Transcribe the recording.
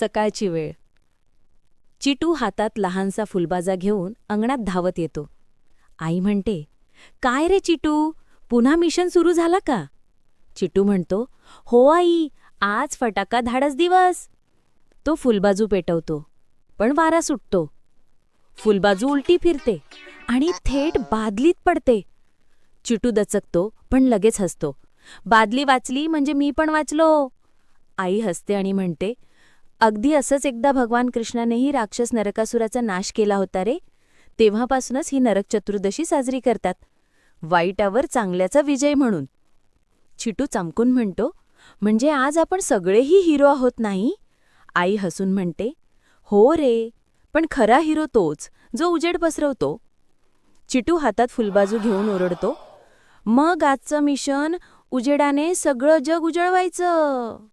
सकाळची वेळ. चिटू हातात लहानसा फुलबाजा घेऊन अंगणात धावत येतो. आई म्हणते काय रे चिटू पुन्हा मिशन सुरू झाला का? चिटू म्हणतो हो आई आज फटाका धाडस दिवस. तो फुलबाजू पेटवतो पण वारा सुटतो. फुलबाजू उलटी फिरते आणि थेट बादलीत पडते. चिटू दचकतो पण लगेच हसतो. बादली वाचली म्हणजे मी पण वाचलो. आई हसते आणि म्हणते अगदी असंच एकदा भगवान कृष्णानेही राक्षस नरकासुराचा नाश केला होता रे. तेव्हापासूनच ही नरक चतुर्दशी साजरी करतात. वाईटावर चांगल्याचा विजय म्हणून. चिटू चमकून म्हणतो म्हणजे आज आपण सगळेही हिरो आहोत नाही? आई हसून म्हणते हो रे पण खरा हिरो तोच जो उजेड पसरवतो. चिटू हातात फुलबाजू घेऊन ओरडतो मग आजचं मिशन उजेडाने सगळं जग उजळवायचं.